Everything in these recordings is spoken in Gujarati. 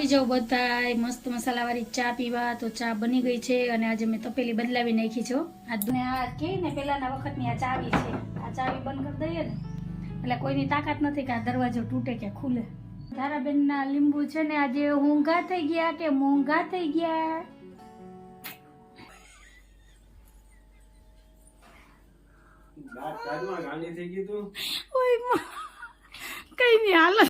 આવી જાઓ બધા મસ્ત મસાલાવાળી ચા પીવા. તો ચા બની ગઈ છે અને આજે મેં તપેલી બદલાવી નાખી છો હો. આ દુ- ને કે ને પેલાના વખતની આ ચાવી છે. આ ચાવી બંધ કરી દઈએ ને. એટલે કોઈની તાકાત નથી કે આ દરવાજો તૂટે કે ખુલે. તારાબેનના લીંબુ છે ને આજે ઊંઘા થઈ ગયા કે મોંઘા થઈ ગયા. કઈ નહીં હાલો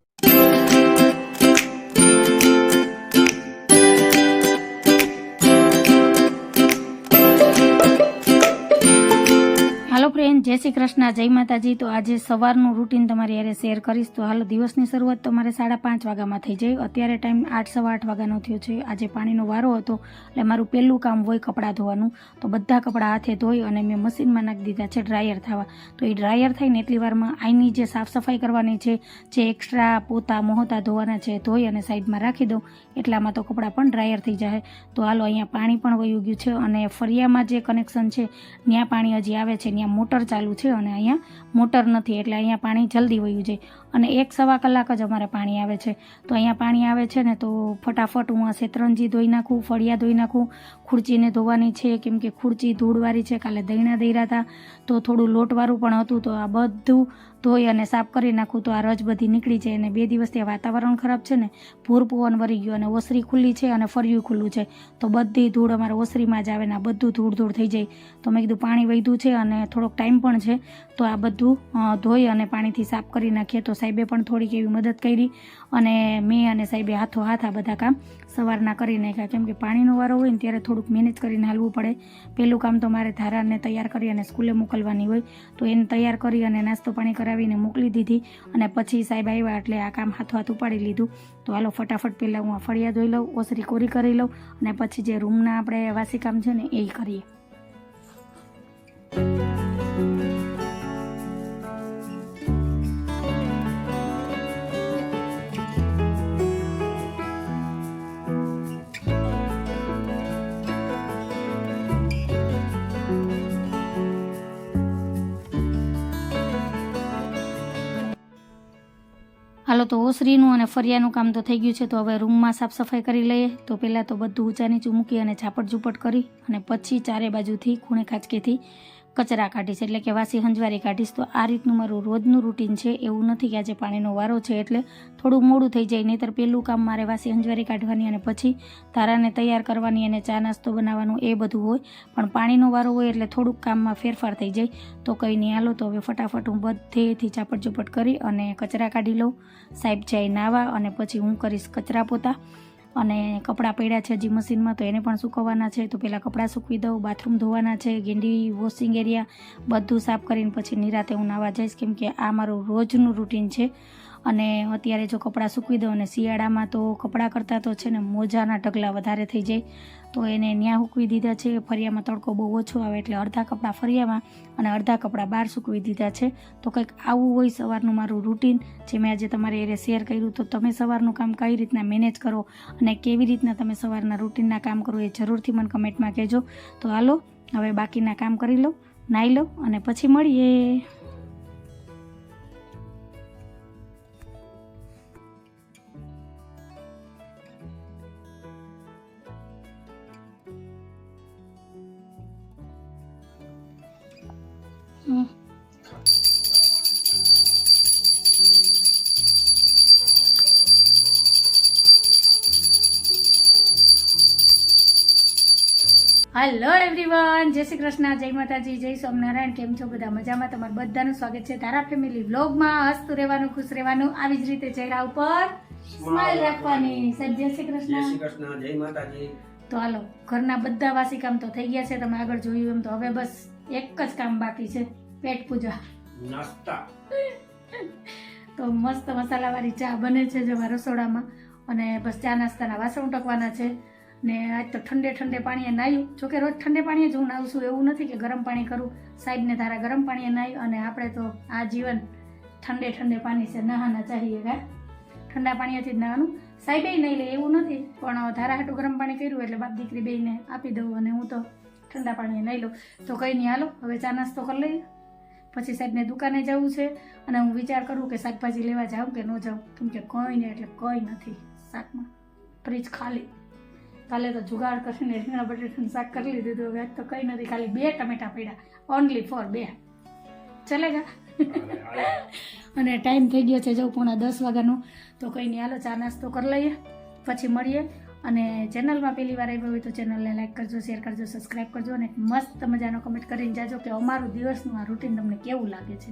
હાલો ફ્રેન્ડ જય શ્રી કૃષ્ણ, જય માતાજી. તો આજે સવારનું રૂટીન તમારી યારે શેર કરીશ. તો હાલો, દિવસની શરૂઆત તમારે સાડા પાંચ વાગ્યામાં થઈ જાય. અત્યારે ટાઈમ આઠ, સવા આઠ વાગ્યાનો થયો છે. આજે પાણીનો વારો હતો, એટલે મારું પહેલું કામ હોય કપડાં ધોવાનું. તો બધા કપડાં હાથે ધોઈ અને મેં મશીનમાં નાખી દીધા છે ડ્રાયર થવા. તો એ ડ્રાયર થઈને એટલી વારમાં આઈની જે સાફ સફાઈ કરવાની છે, જે એક્સ્ટ્રા પોતા, મોહતા ધોવાના છે, ધોઈ અને સાઈડમાં રાખી દઉં. એટલામાં તો કપડાં પણ ડ્રાયર થઈ જાય તો હાલો, અહીંયા પાણી પણ વયું ગયું છે અને ફરિયામાં જે કનેક્શન છે, ત્યાં પાણી હજી આવે છે ત્યાં મોટર ચાલુ છે અને અહીંયા મોટર નથી, એટલે અહીંયા પાણી જલ્દી વયું જાય. અને એક સવા કલાક જ અમારે પાણી આવે છે. તો અહીંયા પાણી આવે છે ને તો ફટાફટ હું આ શેતરંજી ધોઈ નાખું, ફળિયા ધોઈ નાખું. ખુરચીને ધોવાની છે, કેમ કે ખુરચી ધૂળવાળી છે, કાલે દહીણા દઈરા હતા. તો થોડું લોટવાળું પણ હતું, તો આ બધું ધોઈ અને સાફ કરી નાખું તો આ રજ બધી નીકળી જાય અને બે દિવસથી આ વાતાવરણ ખરાબ છે ને, ભૂર પવન વરી ગયો અને ઓસરી ખુલ્લી છે અને ફર્યું ખુલ્લું છે. તો બધી ધૂળ અમારે ઓસરીમાં જ આવે ને આ બધું ધૂળ ધૂળ થઈ જાય. તો મેં કીધું પાણી વૈધું છે અને થોડોક ટાઈમ પણ છે. તો આ બધું ધોઈ અને પાણીથી સાફ કરી નાખીએ. તો સાહેબે પણ થોડીક એવી મદદ કરી અને મેં અને સાહેબે હાથો હાથ આ બધા કામ સવારના કરી નાખ્યા કેમ કે પાણીનો વારો હોય ને ત્યારે થોડુંક મેનેજ કરીને હાલવું પડે. પહેલું કામ તો મારે ધારાને તૈયાર કરી અને સ્કૂલે મોકલવાની હોય. તો એને તૈયાર કરી અને નાસ્તો પાણી કરાવીને મોકલી દીધી અને પછી સાહેબ આવ્યા એટલે આ કામ હાથો હાથ ઉપાડી લીધું. તો હાલો ફટાફટ પહેલાં હું આ ફળિયા ધોઈ લઉં, ઓસરી કોરી કરી લઉં અને પછી જે રૂમના આપણે વાસી કામ છે ને એ કરીએ. તો ઓસરીનું અને ફરિયાનું કામ તો થઈ ગયું છે, તો હવે રૂમમાં સાફ સફાઈ કરી લઈએ. તો પહેલાં તો બધું ઊંચા નીચું મૂકી અને ઝાપટ ઝૂપટ કરી અને પછી ચારે બાજુથી ખૂણે ખાંચકેથી કચરા કાઢીશ એટલે કે વાસી હંજવારી કાઢીશ, તો આ રીતનું મારું રોજનું રૂટીન છે. એવું નથી કે આજે પાણીનો વારો છે એટલે થોડું મોડું થઈ જાય, નહીંતર પહેલું કામ મારે વાસી હંજવારી કાઢવાની અને પછી તારાને તૈયાર કરવાની અને ચા નાસ્તો બનાવવાનું એ બધું હોય. પણ પાણીનો વારો હોય એટલે થોડુંક કામમાં ફેરફાર થઈ જાય. તો કંઈ નહીં, હાલો તો હવે ફટાફટ હું બધેથી ચાપટ ચૂપટ કરી અને કચરા કાઢી લઉં. સાહેબ જાય નાવા અને પછી હું કરીશ કચરા પોતા. અને કપડાં પડ્યા છે હજી મશીનમાં, તો એને પણ સૂકવવાના છે. તો પહેલાં કપડાં સૂકવી દઉં, બાથરૂમ ધોવાના છે, ગેંડી, વોશિંગ એરિયા બધું સાફ કરીને પછી નિરાતે હું નાવા જઈશ. કેમ કે આ મારું રોજનું રૂટીન છે. અને અત્યારે જો કપડાં સૂકવી દઉં અને શિયાળામાં તો કપડાં કરતાં તો છે ને મોજાના ઢગલા વધારે થઈ જાય. તો એને ન્યા સૂકવી દીધા છે. ફરિયામાં તડકો બહુ ઓછો આવે એટલે અડધા કપડાં ફરિયામાં અને અડધા કપડાં બહાર સૂકવી દીધા છે. તો કંઈક આવું હોય સવારનું મારું રૂટીન જે મેં આજે તમારે એરે શેર કર્યું, તો તમે સવારનું કામ કઈ રીતના મેનેજ કરો અને કેવી રીતના તમે સવારના રૂટીનના કામ કરો એ જરૂરથી મને કમેન્ટમાં કહેજો. તો હાલો, હવે બાકીના કામ કરી લો નાહી લો અને પછી મળીએ. હલો એવરીવન જય શ્રી કૃષ્ણ જય માતાજી જય સ્વામિનારાયણ કેમ છો બધા મજામાં? તમારું બધાનું સ્વાગત છે તારા ફેમિલી વ્લોગમાં હસતું રહેવાનું ખુશ રહેવાનું આવી જ રીતે ચહેરા ઉપર સ્માઈલ રાખવાની. સાહેબ જય શ્રી જય શ્રી કૃષ્ણ કૃષ્ણ જય માતાજી. તો હાલો ઘરના બધા વાસી કામ તો થઈ ગયા છે. તમે આગળ જોયું એમ તો હવે બસ એક જ કામ બાકી છે પેટ પૂજા. નાસ્તા. તો મસ્ત મસાલાવાળી ચા બને છે જવા રસોડામાં. અને બસ ચા નાસ્તાના વાસણ ટકવાના છે. ને આજ તો ઠંડે ઠંડે પાણીએ નાહ્યું. જોકે રોજ ઠંડે પાણીએ જ હું નાહું છું. એવું નથી કે ગરમ પાણી કરું. સાહેબને ધારા ગરમ પાણીએ નાહ્યું અને આપણે તો આ જીવન ઠંડે ઠંડે પાણી છે. નહાના ચાહીએ કા? ઠંડા પાણીએથી જ નહાવાનું. સાહેબે નહીં લે, એવું નથી. પણ ધારા હાટું ગરમ પાણી કર્યું એટલે બાપ દીકરી બેને આપી દઉં અને હું તો ઠંડા પાણીએ નહીં લઉં. તો કંઈ નહીં હાલો, હવે ચા નાસ્તો કરી લઈએ. પછી સાહેબને દુકાને જવું છે અને હું વિચાર કરું કે શાકભાજી લેવા જાઉં કે ન જાઉં. કેમ કે કંઈ નહીં એટલે કંઈ નથી શાકમાં. ફ્રીજ ખાલી. કાલે તો જુગાડ કરીને રીંગણા બટેટાનું શાક કરી લીધું હવે તો કંઈ નથી. ખાલી બે ટમેટા પડ્યા. ઓનલી ફોર બે. ચલેગા અને ટાઈમ થઈ ગયો છે જવું પોણા દસ વાગ્યાનો. તો કંઈ નહીં, હાલો ચા નાસ્તો કરી લઈએ. પછી મળીએ. અને ચેનલમાં પહેલી વાર આવ્યો હોય તો ચેનલને લાઈક કરજો શેર કરજો સબસ્ક્રાઈબ કરજો અને મસ્ત મજાનો કમેન્ટ કરીને જાજો કે અમારું દિવસનું આ રૂટીન તમને કેવું લાગે છે.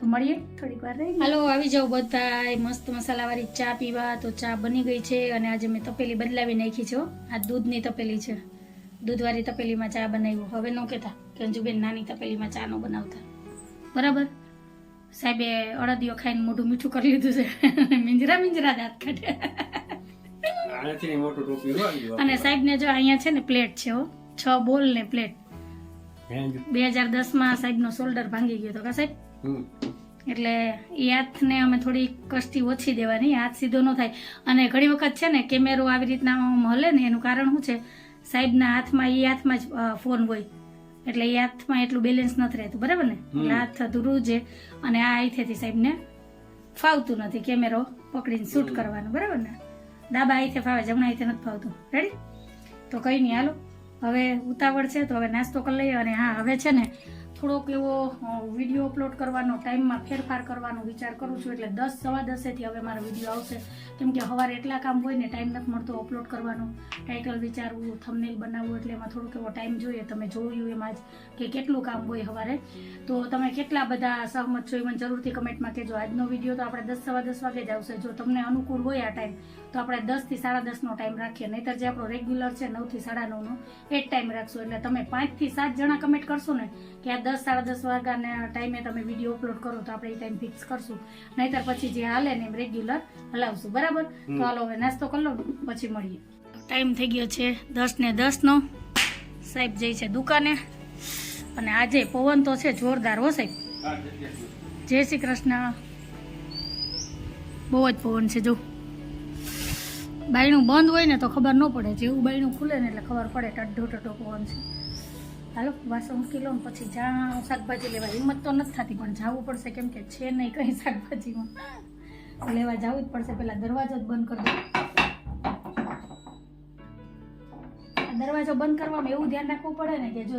તો મળીએ થોડીક વાર રહી હાલો આવી જાઓ બધા મસ્ત મસાલાવાળી ચા પીવા. તો ચા બની ગઈ છે અને આજે મેં તપેલી બદલાવી નાખી છે આ દૂધની તપેલી છે. દૂધવાળી તપેલીમાં ચા બનાવ્યું. હવે ન કહેતા કે અંજુબેન નાની તપેલીમાં ચા ન બનાવતા. બરાબર? સાહેબે અડદિયો ખાઈને મોઢું મીઠું કરી લીધું છે. મિંજરા મિંજરા દાંત કાઢે. અને સાહેબ ને અને સાહેબને જો અહીંયા છે ને પ્લેટ છે હો. છ બોલ ને પ્લેટ. બે હજાર દસમાં સાહેબનો શોલ્ડર ભાંગી ગયો હતો કા સાહેબ? એટલે એ હાથને અમે થોડી કષ્ટી ઓછી દેવાની હાથ સીધો ન થાય. અને ઘણી વખત છે ને કેમેરો આવી રીતના હલે ને એનું કારણ શું છે? સાહેબના હાથમાં એ હાથમાં જ ફોન હોય. એટલે એ હાથમાં એટલું બેલેન્સ નથી રહેતું. બરાબર ને? એટલે હાથ ધૂરું છે. અને આ અહીંથી સાહેબને ફાવતું નથી કેમેરો પકડીને શૂટ કરવાનું. બરાબર ને? ડાબા આઈથે ફાવે જમણા હાથે નથી ફાવતું. રેડી તો કંઈ નહીં હાલો. હવે ઉતાવળ છે તો હવે નાસ્તો કરી લઈએ. અને હા હવે છે ને થોડોક એવો વીડિયો અપલોડ કરવાનો ટાઈમમાં ફેરફાર કરવાનો વિચાર કરું છું. એટલે દસ, સવા દસેથી હવે મારો વીડિયો આવશે. કેમ કે સવારે એટલા કામ હોય ને ટાઈમ નથી મળતો અપલોડ કરવાનો. ટાઇટલ વિચારવું થંબનેલ બનાવવું, એટલે એમાં થોડોક એવો ટાઈમ જોઈએ. તમે જોયું એમાં જ કે કેટલું કામ હોય સવારે તો તમે કેટલા બધા સહમત છો એ મને જરૂરથી કમેન્ટમાં કહેજો. આજનો વીડિયો તો આપણે દસ, સવા દસ વાગે જ આવશે. જો તમને અનુકૂળ હોય આ ટાઈમ તો આપણે દસથી સાડા દસનો ટાઈમ રાખીએ. નહીતર જે આપણો રેગ્યુલર છે નવથી સાડા નવનો એ જ ટાઈમ રાખશું. એટલે તમે પાંચથી સાત જણા કમેન્ટ કરશો ને કે આ દસ સાડા દસ વાગ્યાના ટાઈમે તમે વીડિયો અપલોડ કરો તો આપણે એ ટાઈમ ફિક્સ કરશું. નહીતર પછી જે હાલે ને એમ રેગ્યુલર હલાવશું. બરાબર? તો હાલો હવે નાસ્તો કરી લો પછી મળીએ. ટાઈમ થઈ ગયો છે દસ ને દસનો સાહેબ જઈ છે દુકાને. અને આજે પવન તો છે જોરદાર હો સાહેબ. જય શ્રી કૃષ્ણ. બહુ જ પવન છે જો. બાયણું બંધ હોય ને તો ખબર ન પડે. જેવું બાયણું ખુલે ને એટલે ખબર પડે ટઢો ટઢો પવન છે. હાલો વાસણ મૂકી લો પછી જ્યાં શાકભાજી લેવા. હિંમત તો નથી થતી, પણ જવું પડશે. કેમ કે છે નહીં કંઈ શાકભાજીમાં. લેવા જવું જ પડશે. પહેલાં દરવાજો જ બંધ કરી દરવાજો બંધ કરવામાં એવું ધ્યાન રાખવું પડે ને કે જો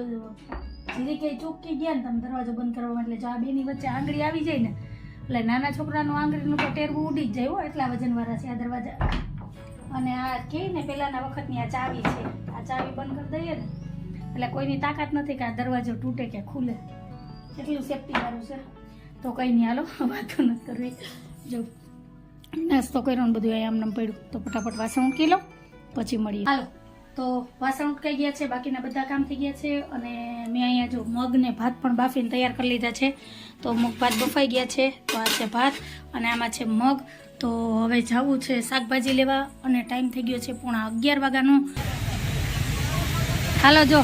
જીરી કે ચૂકી ગયા ને તમે દરવાજો બંધ કરવામાં એટલે જો આ બેની વચ્ચે આંગળી આવી જાય ને, એટલે નાના છોકરાનું આંગળીનું તો ટેરવું ઉડી જ જાય હો. એટલા વજનવાળા છે આ દરવાજા. અને આ કે ને પહેલાંના વખતની આ ચાવી છે, આ ચાવી બંધ કરી દઈએ ને, એટલે કોઈની તાકાત નથી કે આ દરવાજો તૂટે કે ખુલે. એટલું સેફટી વાળું છે. તો કંઈ નહીં હાલો, વાતો નથી કરવી. જો, નાસ્તો કર્યો ને બધું આમ નામ પડ્યું. તો ફટાફટ વાસણ મૂકી લો, પછી મળીએ. હાલો, તો વાસણ ઉટકાઈ ગયા છે, બાકીના બધા કામ થઈ ગયા છે, અને મેં અહીંયા જો મગને ભાત પણ બાફીને તૈયાર કરી લીધા છે. તો મગ ભાત બફાઈ ગયા છે, તો આ છે ભાત, અને આમાં છે મગ તો હવે જવું છે શાકભાજી લેવા અને ટાઈમ થઈ ગયો છે પોણા અગિયાર વાગ્યાનો. હાલો જો,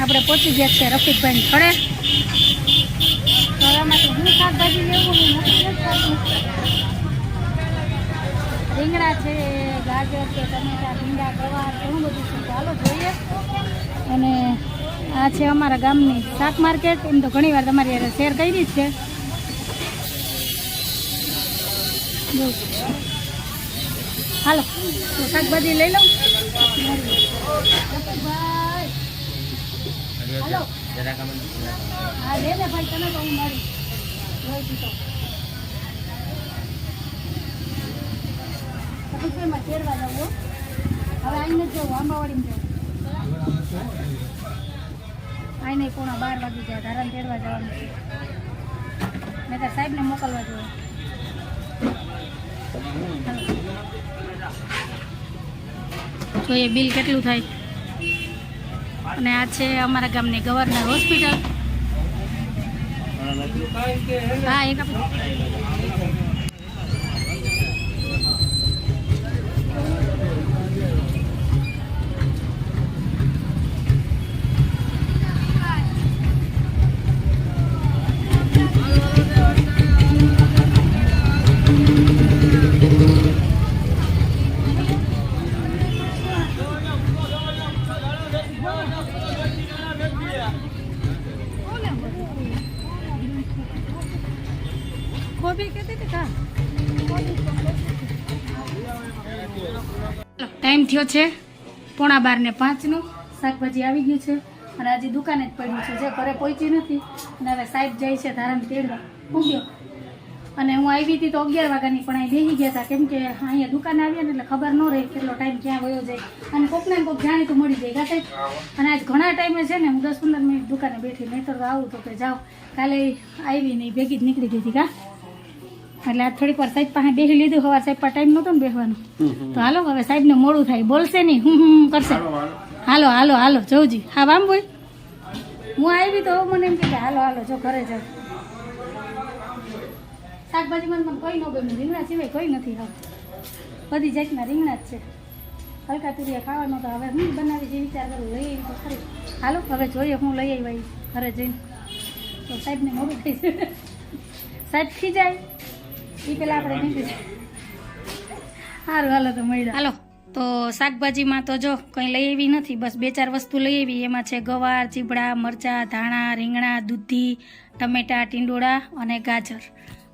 આપણે પહોંચી ગયા છે રફીકભાઈ ખડે તો હું શાકભાજી લેવું. રીંગણા છે, ગાજર છે, ટમેટા, ભીંડા, ગવાર, ઘણું બધું છે. ચાલો જોઈએ. અને આ છે અમારા ગામની શાક માર્કેટ. એમ તો ઘણી વાર તમારી શેર કરી છે. હાલો, તો શાકભાજી લઈ લઉં. હાલો. હા, લે ને ભાઈ, તને તો હું મારી. જોઈ દીધો. માં તેરવા હવે આઈને જવું આંબાવાડીમાં જવું. આઈને પોણા બાર વાગી જાય ધારાને તેડવા જવાનું છે. તાર સાહેબને મોકલવા જોઈએ જોઈએ બિલ કેટલું થાય અને આ છે અમારા ગામની ગવર્નર હોસ્પિટલ હા એક આપો. ચાલો છે. પોણા બાર ને પાંચનું શાકભાજી આવી ગયું છે. અને આજે દુકાને જ પડ્યું છે. જે ઘરે પહોંચી નથી. અને હવે સાહેબ જાય છે ધારણ તેડવા. ઉગ્યો અને હું આવી હતી તો અગિયાર વાગ્યાની પણ અહીં બેસી ગયા હતા. કેમ કે અહીંયા દુકાને આવ્યા ને એટલે ખબર ન રહી કેટલો ટાઈમ ક્યાં વયો જાય. અને કોકને કોક જાણીતું મળી જાય ગાતે અને આજ ઘણા ટાઈમે છે ને હું દસ પંદર મિનિટ દુકાને બેઠી નહીં તો આવું તો કે જાઓ. કાલે આવી નહીં ભેગી જ નીકળી ગઈ હતી, કા? એટલે આજ થોડીક વાર સાહેબ પાસે બેસી લીધું સવાર સાહેબ પાસે ટાઈમ નહોતો ને બેસવાનો. તો હાલો હવે સાહેબને મોડું થાય. બોલશે નહીં હું હું કરશે. હાલો હાલો. હાલો જોઉજી હા વામ બોલ. હું આવી તો મને એમ કે હાલો હાલો જો ઘરે જાવ શાકભાજી મને મને કોઈ ન ગમ્યું. રીંગણા સિવાય કોઈ નથી હા બધી જાતના રીંગણા જ છે. હલકા તુરિયા ખાવાનો તો હવે હું બનાવી જે વિચાર કરું લઈ આવી તો ખરી. હાલો હવે જોઈએ હું લઈ આવી ઘરે જઈને. તો સાહેબને મોડું થઈ જાય. સાહેબ ખીજાય. એ પેલા આપણે નીકળી સારું હાલો તો મળ્યા. હાલો તો શાકભાજીમાં તો જો કંઈ લઈ આવી નથી બસ બે ચાર વસ્તુ લઈ આવી. એમાં છે ગવાર ચીબડા મરચાં ધાણા રીંગણા દૂધી ટમેટા ટીંડોળા અને ગાજર.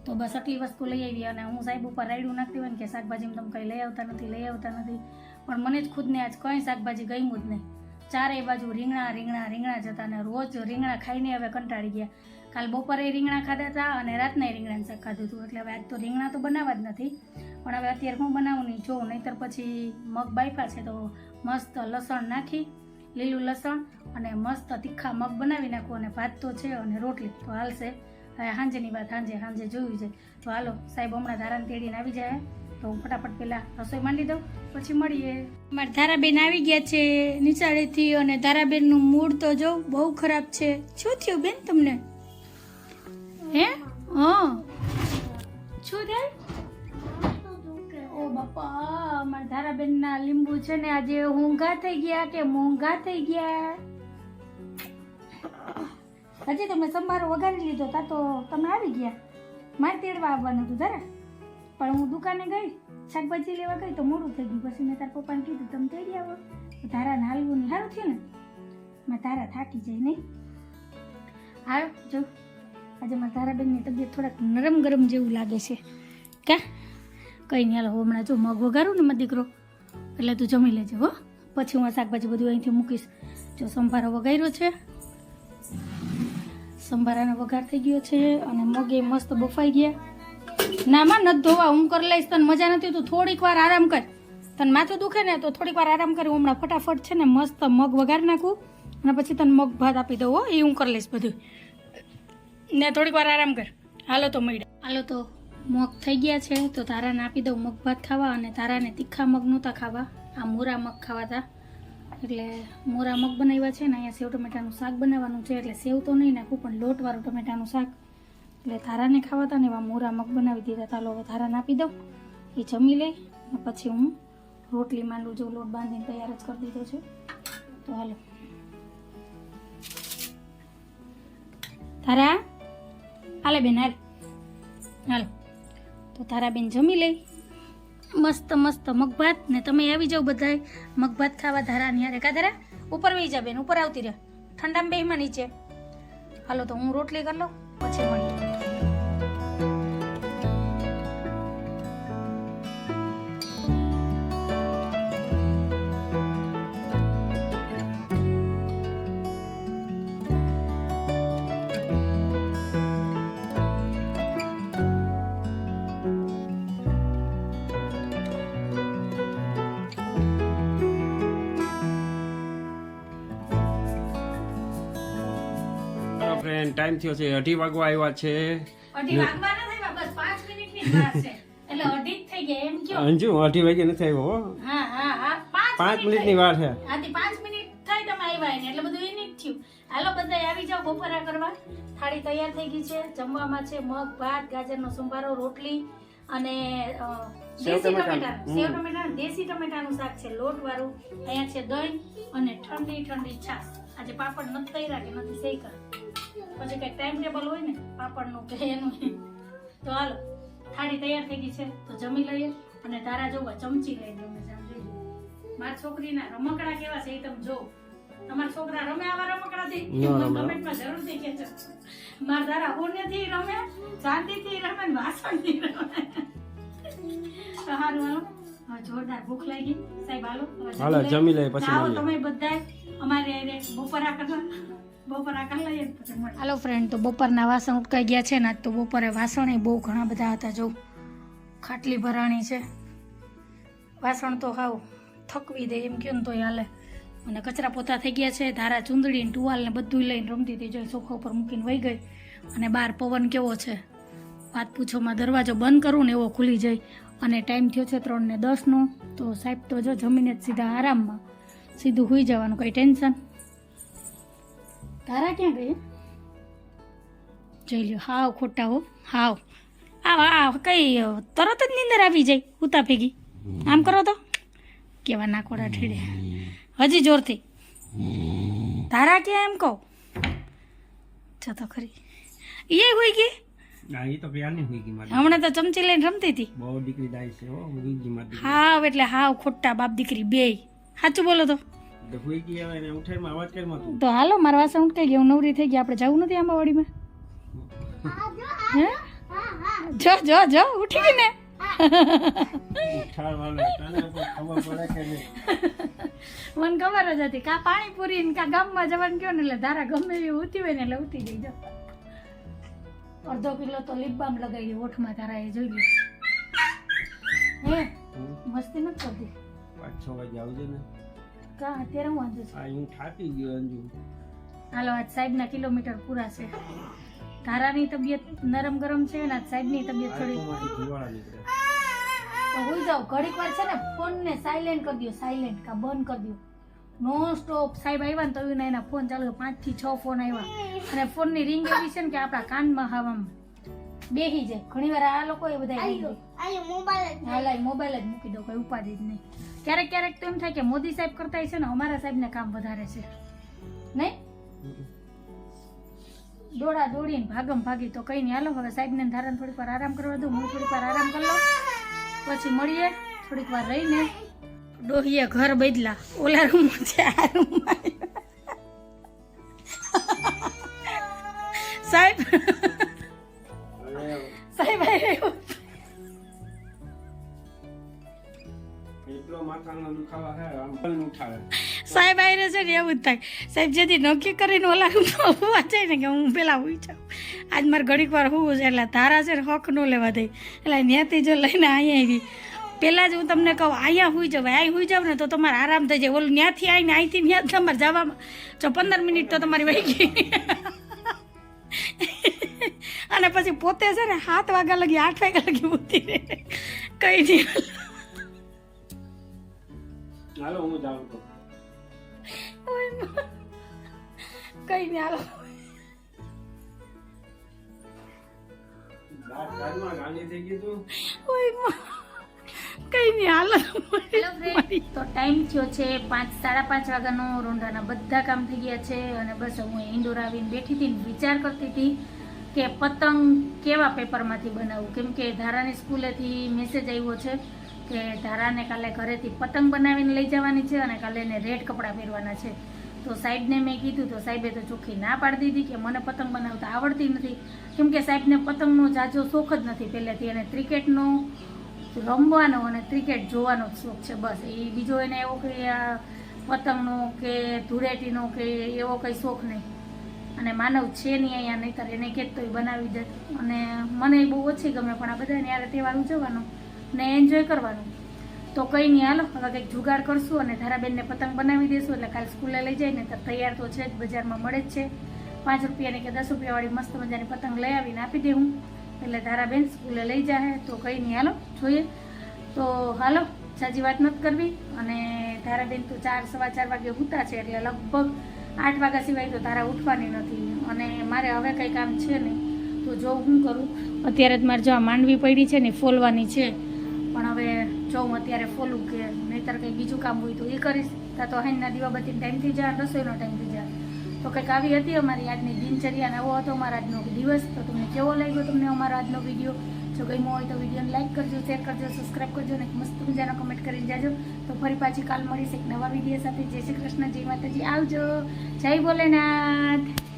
તો બસ આટલી વસ્તુ લઈ આવી અને હું સાહેબ ઉપર રાયડું નાખતી હોય ને કે શાકભાજીમાં તમે કંઈ લઈ આવતા નથી લઈ આવતા નથી. પણ મને જ ખુદને આજ કંઈ શાકભાજી ગમ્યું જ નહીં. ચારેય બાજુ રીંગણા રીંગણા રીંગણા જ હતા અને રોજ રીંગણા ખાઈને હવે કંટાળી ગયા. કાલ બપોરે રીંગણા ખાધા હતા અને રાતના રીંગણાનું શાક ખાધું હતું. એટલે હવે આજ તો રીંગણા તો બનાવવા જ નથી. પણ હવે અત્યારે હું બનાવું નહીં જોઉં, નહીંતર પછી મગ બાફા છે તો મસ્ત લસણ નાખી, લીલું લસણ અને મસ્ત તીખા મગ બનાવી નાખું અને ભાત તો છે અને રોટલી તો હાલશે. હવે સાંજેની વાત સાંજે સાંજે જોયું છે. તો હાલો, સાહેબ હમણાં ધારાને તેડીને આવી જાય. તો હું ફટાફટ પહેલાં રસોઈ માંડી દઉં, પછી મળીએ. અમારા ધારાબેન આવી ગયા છે નિશાળેથી અને ધારાબેનનું મૂડ તો જો બહુ ખરાબ છે. શું થયું બેન તમને? હે? હા. શું થાય? ઓ બાપા, અમારા ધારાબેનના લીંબુ છે ને આજે ઊંઘા થઈ ગયા કે મોંઘા થઈ ગયા? હજી તમે સંભારો વગાડી લીધો તા તો તમે આવી ગયા? મારે તેડવા આવવાનું હતું, ધારા. પણ હું દુકાને ગઈ, શાકભાજી લેવા ગઈ તો મોડું થઈ ગયું. પછી મેં તારા પપ્પાને કીધું, તમે તેડી આવો. તારા હાલવું નહીં, સારું થયું ને? મેં તારા થાકી જાય નહીં. હાલ જો. આજે મારા ધારાબેનની તબિયત થોડાક નરમ ગરમ જેવું લાગે છે. કા? કંઈ નહીં, હાલો હમણાં જો મગ વઘારું ને મારો દીકરો, એટલે તું જમી લેજે, હો. પછી હું આ શાકભાજી બધું અહીંથી મૂકીશ. જો સંભારો વઘાર્યો છે. સંભારાનો વઘાર થઈ ગયો છે અને મગે મસ્ત બફાઈ ગયા. ના, માં, નથી ધોવા, હું કરી લઈશ, તને મજા નથી તું થોડીક વાર આરામ કર. તને માથું દુખે ને તો થોડીક વાર આરામ કરી હમણાં ફટાફટ છે ને મસ્ત મગ વઘાર નાખું. અને પછી તને મગ ભાત આપી દઉં, હો, એ હું કરી લઈશ બધું ને થોડીક વાર આરામ કર. હાલો તો મળી હાલો તો મગ થઈ ગયા છે, તો તારાને આપી દઉં મગ ભાત ખાવા અને તારાને તીખા મગ નહોતા ખાવા. આ મોરા મગ ખાવા હતા એટલે મોરા મગ બનાવ્યા છે ને, અહીંયા સેવ ટમેટાનું શાક બનાવવાનું છે, એટલે સેવ તો નહીં નાખું, પણ લોટવાળું ટમેટાનું શાક. એટલે તારાને ખાવા હતા ને, એવા મોરા મગ બનાવી દીધા તાલો હવે તારાને આપી દઉં. એ જમી લે પછી હું રોટલી માંડું જેવું લોટ બાંધીને તૈયાર જ કરી દીધો છે. તો હાલો. તારા હાલે બેન, હાલ. હાલ. તો તારા બેન જમી લઈ મસ્ત મસ્ત મગભાત. ને તમે આવી જાઓ બધાય. મગભાત ખાવા ધારાની હારે કા ધારા? ઉપર વહી જા બેન, ઉપર આવતી રહે. ઠંડામાં બેહીમાં નીચે. હાલો તો હું રોટલી કરી લઉં, પછી મળીએ ટાઈમ થયો છે અઢી વાગવા આવ્યા છે. અઢી વાગવાના થાય બસ પાંચ મિનિટની જ વાર છે. એટલે અઢી જ થઈ ગયા એમ કયો? અંજુ અઢી વાગે નથી આવ્યો હો. હા હા હા. પાંચ પાંચ મિનિટ મિનિટની વાર છે. આથી પાંચ મિનિટ થઈ તમે આવ્યા એને એટલે બધું એની જ થયું. હાલો બધા આવી જાઓ બપોરા કરવા. થાળી તૈયાર થઈ ગઈ છે જમવામાં છે મગ ભાત ગાજરનો સંભારો રોટલી. અને દેશી. ટમેટા સેવ ટમેટા દેશી ટમેટાનું શાક છે લોટ વાળું અહીંયા છે દહીં અને ઠંડી ઠંડી છાશ. આજે પાપડ નથી તૈયાર કે નથી શેકા પછી કઈ ટાઈમ ટેબલ હોય ને પાપડનું કે એનું. તો હાલો થાળી તૈયાર થઈ ગઈ છે. તો જમી લઈએ અને તારા જોવા ચમચી લઈ દઉં મારી છોકરીના રમકડા કેવા છે એ તમે જો તમારા છોકરા રમે આવા રમકડાથી? કમેન્ટમાં જરૂરથી કહેજો. મારા તારા હુનેથી રમે શાંતિથી રમે ને વાસણથી રમે. તો હાલો. જોરદાર ભૂખ લાગી. સાહેબ હાલો. હાલો, જમી લે પછી તમે બધા અમારે બપોરા કરવા. હાલો ફ્રેન્ડ તો બપોરના વાસણ ઉટકાઈ ગયા છે ને આજ તો બપોરે વાસણ બહુ ઘણા બધા હતા જો. ખાટલી ભરાણી છે. વાસણ તો હાવ થકવી દે એમ કહો ને તોય હાલે. અને કચરા પોતા થઈ ગયા છે, ધારા ચૂંદડી ને ટુવાલ ને બધું લઈને રમતી હતી જોઈ સોફા ઉપર મૂકીને વહી ગઈ. અને બહાર પવન કેવો છે? વાત પૂછોમાં દરવાજો બંધ કરું ને એવો ખુલી જાય. અને ટાઈમ થયો છે ત્રણ ને દસનો તો સાહેબ તો જો જમીને જ સીધા આરામમાં. સીધું હોઈ જવાનું, કંઈ ટેન્શન? તારા ક્યાં ગઈ? જોઈ લ્યો, હાવ ખોટા હો, હાવ. આ કઈ, તરત જ નીંદર આવી જાય ઉતા ભેગી આમ કરો તો? કેવા નાકોડા ઠેડ્યા. હજી જોરથી. તારા ક્યાં એમ કહો? છ તો ખરી. એ હોઈ ગઈ? ના એ તો પ્યારની હોઈ ગઈ મારી. હમણાં તો ચમચી લઈને રમતી હતી. બહુ દીકરી દાય છે હો હોઈ ગઈ મારી હાવ એટલે હાવ ખોટા બાપ દીકરી બે સાચું બોલો તો. તો હોઈ ગઈ અવાજ હાલો મારા વાસણ ઉઠકાઈ ગયા હું નવરી થઈ ગઈ આપણે જવું નથી આંબાવાડીમાં? હે. જો જો જો ઉઠી ગઈ ને. મને ખબર જ હતી કા પાણીપુરી ને કા ગામમાં જવાનું કયો ને એટલે ધારા ગમે એવી ઉતી હોય ને એટલે ઉતી જઈ જો. અડધો કિલો તો લીપ બામ લગાવી ઓઠમાં તારા એ જોઈ લે હે? મસ્તી નથી કરતી પાંચ છ વાગે આવજે ને. કા અત્યારે હું વાંધો છું? હું થાકી ગયો અંજુ. હાલો આજ સાહેબના કિલોમીટર પૂરા છે. તારાની તબિયત નરમ ગરમ છે ને આજ સાહેબની તબિયત થોડી હોઈ જાવ ઘડીક વાર છે ને ફોન ને સાયલેન્ટ કરી દો સાયલેન્ટ કા બંધ કરી દો નો સ્ટોપ સાહેબ આવ્યા ને તો એને એના ફોન ચાલુ પાંચથી છ ફોન આવ્યા અને ફોનની રિંગ એવી છે ને કે આપણા કાનમાં હવામાં બેહી જાય. ઘણી વાર આ લોકો એ બધા હાલ મોબાઈલ જ મૂકી દો કોઈ ઉપાધિ જ નહીં. ક્યારેક ક્યારેક તો એમ થાય કે મોદી સાહેબ કરતા છે ને અમારા સાહેબને કામ વધારે છે. નહીં? દોડા દોડીને ભાગમ ભાગી તો કઈ નહીં. હાલો હવે સાહેબને ધારણ થોડીક વાર આરામ કરવા દઉં. હું થોડીક વાર આરામ કરી લઉં. પછી મળીએ થોડીક વાર રહીને. ડોહીએ ઘર બદલા. ઓલા રૂમ છે આ રૂમ સાહેબ. સાહેબ એટલો માથાનો દુખાવા છે આમ ઉઠાડે સાહેબ આવીને છે ને એવું જ થાય. સાહેબ જેથી નક્કી કરીને ઓલા હોવા જાય ને કે હું પેલા હોઈ જાઉં. આજ મારે ઘડીક વાર હોવું છે, એટલે તારા છે ને હક ન લેવા દે. એટલે ત્યાંથી જો લઈને અહીંયા આવી. પહેલાં જ હું તમને કહું અહીંયા હોઈ જાવ અહીં હોઈ જાવ ને તો તમારે આરામ થઈ જાય. ઓલું ત્યાંથી આવીને અહીંથી ત્યાં તમારે જવામાં. જો પંદર મિનિટ તો તમારી વહી ગઈ. અને પછી પોતે છે ને સાત વાગ્યા લગી, આઠ વાગ્યા લગી રહે. કઈ નહીં. હાલો, હું જાઉં કઈ નહીં હાલો દાંત કાઢમાં ગાંડી થઈ ગઈ તું. ઓયમાં. કઈ નહીં હાલો તો ટાઈમ થયો છે પાંચ સાડા પાંચ વાગ્યાનો. રોંઢાના બધા કામ થઈ ગયા છે અને બસ હું ઇન્ડોર આવીને બેઠી હતી વિચાર કરતી હતી કે પતંગ કેવા પેપરમાંથી બનાવું? કેમ કે ધારાની સ્કૂલેથી મેસેજ આવ્યો છે કે ધારાને કાલે ઘરેથી પતંગ બનાવીને લઈ જવાની છે અને કાલે એને રેડ કપડાં પહેરવાના છે. તો સાહેબને મેં કીધું તો સાહેબે તો ચોખ્ખી ના પાડી દીધી કે મને પતંગ બનાવતા આવડતી નથી. કેમ કે સાહેબને પતંગનો જાજો શોખ જ નથી. પહેલેથી અને ક્રિકેટનો રમવાનો અને ક્રિકેટ જોવાનો જ શોખ છે બસ. એ બીજો એને એવો કંઈ પતંગનો કે ધૂળેટીનો કે એવો કંઈ શોખ નહીં. અને માનવ છે નહીં અહીંયા, નહીંતર એને કહેતો એ બનાવી દે. અને મને બહુ ઓછી ગમે, પણ આ બધાને યારે તહેવાર ઉજવવાનો. ને એન્જોય કરવાનું. તો કંઈ નહીં હાલો, હવે કંઈક જુગાડ કરશું અને ધારાબેનને પતંગ બનાવી દઈશું એટલે કાલ સ્કૂલે લઈ જાય ને તો તૈયાર તો છે જ, બજારમાં મળે જ છે. પાંચ રૂપિયાની કે દસ રૂપિયાવાળી મસ્ત મજાની પતંગ લઈ આવીને આપી દે હું. એટલે ધારાબેન સ્કૂલે લઈ જાય તો કંઈ નહીં હાલો, જોઈએ. તો હાલો સાજી વાત નથી કરવી, અને ધારાબેન તો ચાર, સવા ચાર વાગે ઉતા છે, એટલે લગભગ આઠ વાગ્યા સિવાય તો તારા ઉઠવાની નથી. અને મારે હવે કંઈ કામ છે નહીં. તો જો હું કરું? અત્યારે જ મારે જો આ માંડવી પડી છે ને ફોલવાની છે. પણ હવે જો હું અત્યારે ફોલું કે નહીતર કંઈ બીજું કામ હોય તો એ કરીશ. ત્યાં તો હૈના દીવાબત્તી ટાઈમ થઈ જાય, રસોઈનો ટાઈમ થઈ જાય. તો કંઈક આવી હતી અમારી આજની દિનચર્યા અને આવો હતો અમારા આજનો દિવસ. તો તમને કેવો લાગ્યો તમને અમારો આજનો વીડિયો જો ગમ્યો હોય તો વિડીયોને લાઈક કરજો શેર કરજો સબસ્ક્રાઈબ કરજો અને મસ્ત મજાનો કમેન્ટ કરીને જાજો. તો ફરી પાછી કાલ મળીશ એક નવા વીડિયો સાથે. જય શ્રી કૃષ્ણ, જય માતાજી. આવજો. જય ભોલેનાથ.